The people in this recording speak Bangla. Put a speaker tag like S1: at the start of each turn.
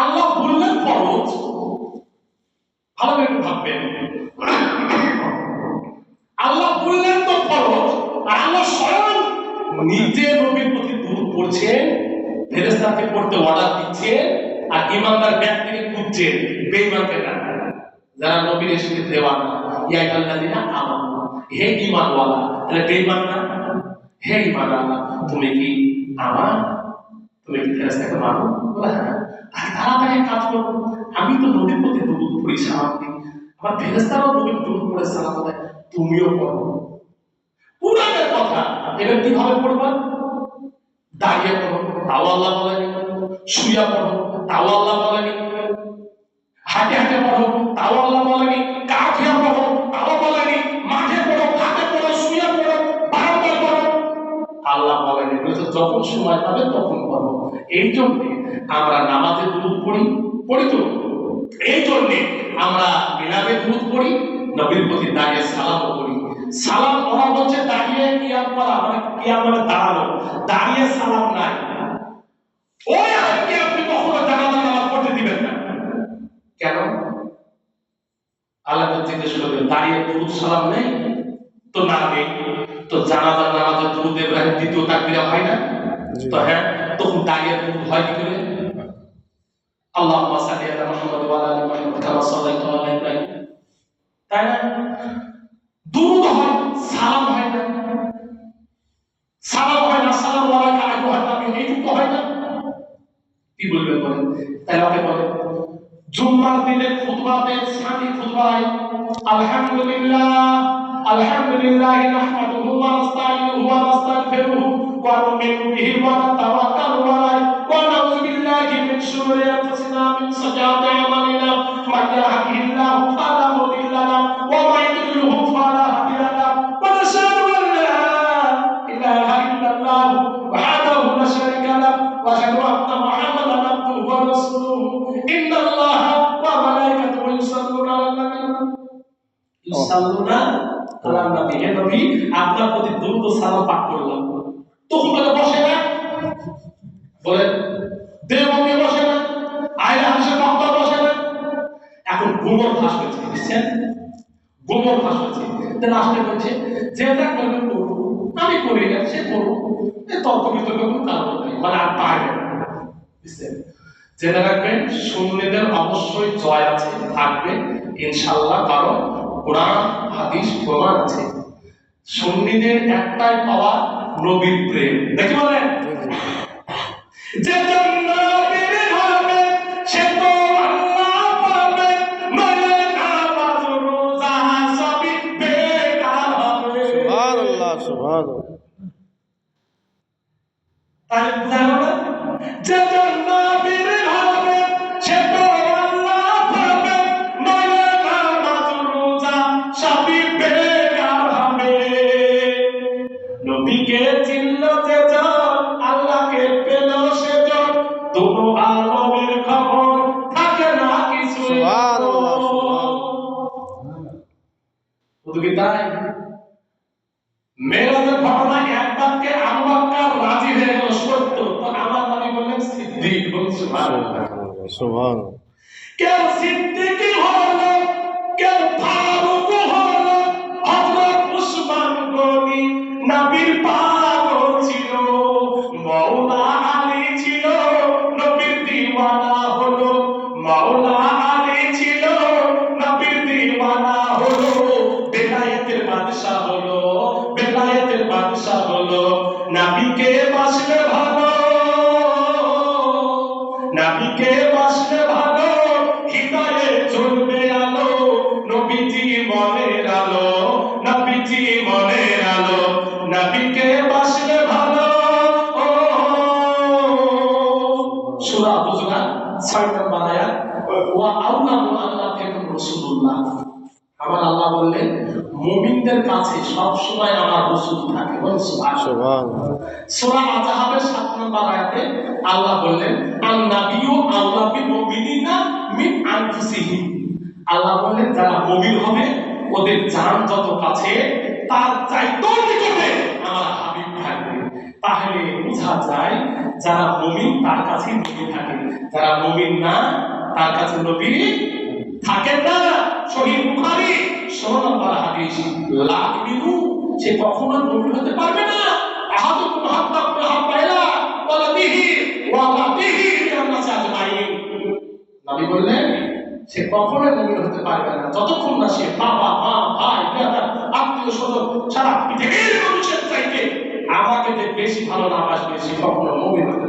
S1: আল্লাহ বললেন ফরজ ভালো একটু ভাববেন। আল্লাহ বললেন তো ফরজ আর আল্লাহ স্বয়ং নিজে নবীর প্রতি দূর করছেন ফেরেস্তাকে পড়তে অর্ডার দিচ্ছে, আর ইমানদার ব্যাগ থেকে খুঁজছে বেঈমানকে না যারা নবীর এসে দেওয়া না ইয়া আল্লাযিনা আমানু। হে ঈমানওয়ালা, তাহলে বেঈমান না? হে ঈমানওয়ালা, তুমি কি আমার? তুমি কি ফেরেস্তাকে মানো? বলে হ্যাঁ আমি তো প্রতি আমার তুমিও পড়ো পুরানের কথা। এবার কীভাবে পড়বা? দাঁড়িয়ে পড়ো। তাও আল্লাহ বলেনি শুয়া পড়ো। তাও আল্লাহ বলেনি হাঁটে হাঁটে পড়ো। তাও আল্লাহ বলেনি সময় পাবে তখন পড়ো এই জন্যে আমরা নামাজে দুধ পড়ি পড়ি তো। এই জন্যে আমরা মিলাদে দুধ পড়ি, নবীর প্রতি দাঁড়িয়ে সালামও করি সালাম ওরা বলছে, দাঁড়িয়ে কিয়াম করা মানে কিয়াম দাঁড়ানো। দাঁড়িয়ে সালাম নাই। ওই আপনি কখনো নামাজ পড়তে দিবেন না? কেন? আল্লাহ জিজ্ঞেস দাঁড়িয়ে দুরুদ সালাম নেই? তো না নেই তো জানাজার নামাজের দুরুদ ইব্রাহিম দ্বিতীয় তাকবীরা হয় না। হ্যাঁ তখন দাঁড়িয়ে দুরুদ হয় কি করে? আল্লাহুম্মা সাল্লি আলা মুহাম্মাদ ওয়া আলা মুহাম্মাদ কামা সাল্লাইতা আলা ইব্রাহিম। তাই না? দুরুদ হয়, সালাম হয় না। সালাম হয় না, সালাম আলাইকা আইয়ুহান নবী এইটুকু হয় না। কি বলবেন বলেন? তাহলে আপনি বলেন জুম্মার দিনে খুতবাতে সানি খুতবায়। আলহামদুলিল্লাহ আলহামদুলিল্লাহ, নাহমাদুহু ওয়া নাস্তাঈনুহু ওয়া নাউযু বিল্লাহি মিন শুরুরি আনফুসিনা মিন সাইয়্যাতি আমালিনা মান ইয়াহদিহিল্লাহু ফালা মুদিল্লা লাহু ওয়া মান yudlilhu ফালা হাদিয়া লাহু ওয়া নাশহাদু আন লা ইলাহা ইল্লাল্লাহু ওয়াহদাহু লা শারীকা লাহু ওয়া আশহাদু আন্না মুহাম্মাদান আবদুহু ওয়া রাসূলুহু ইন্না আল্লাহা ওয়া মালাইকাতাহু ইউসাল্লুনা আলান নাবী ইউসাল্লুনা আলান নাবী হে নবী, আপনার প্রতি দ্রুত সালাম পাঠ হয়েছে তাহলে আসলে বলছে যে যা করবে আমি করি না সে তর্ক বিতর্ক কোনো কারণ নেই মানে আর জেনে রাখবেন সুন্নিদের অবশ্যই জয় আছে, থাকবে ইনশাল্লাহ কারণ কোরআন, হাদিস, প্রমাণ আছে। সুন্নিদের একটাই পাওয়া নবীর প্রেম। দেখি বলেন। তাহলে বোঝা গেল যে জান্নাতের হবে সে নবীকে চিনল যে আল্লাহকে পেল সে দুনো আলমের খবর থাকে না কিছু শুধু কি তাই মেরাজের ঘটনা এক বাক্যে আবু বকর রাজি হয়ে গেল সত্য। তো আমার নবী বললেন সিদ্দিক। বলুন সুবহানাল্লাহ।
S2: সুবহানাল্লাহ।
S1: কেউ সিদ্দিক হলো কেউ ফারুক হলো হযরত উসমান গনি নবীর পাগল ছিল মাওলা বাদশা হলো নবীকে বাসলে ভালো, নাবিকে বাসলে ভালো, হৃদয়ে জ্বলবে আলো, নবীজি মনের আলো, নবীজি মনের আলো, নাবিকে বাসলে ভালো, ও। সূরা হুজুরাত 6 নম্বর আয়াত, ওয়া আউলাদু আল্লাহ আমার আল্লাহ বললেন মুমিনদের কাছে সব সময় আমার রাসূল থাকে। সূরা আযহাবের 7 নম্বর আয়াতে আল্লাহ বললেন আন নাবিয়্যু আল্লাহ মুমিনিনা মিন আনফুসিহিম। আল্লাহ বললেন যারা মুমিন হবে ওদের জান যত কাছে তার চাইতেও নিকটে আমার হাবিব থাকবে। তাহলে বোঝা যায় যারা মুমিন তার কাছে নবী থাকে। যারা মুমিন না তার কাছে নবী থাকেন না। শহীদ বুখারী ষোলো নম্বর হাদিস। লাখ বিদু সে কখনো নবী হতে পারবে না বিহি মিনান্নাস আজমাইন। নবী বললেন, সে কখনো নবী হতে পারবে না। যতক্ষণ না সে বাবা, মা, ভাই, ব্রাদার, আত্মীয় স্বজন সারা পৃথিবীর মানুষের চাইতে আমাকে যে বেশি ভালো না বাসবে, সে কখনো নবী হতে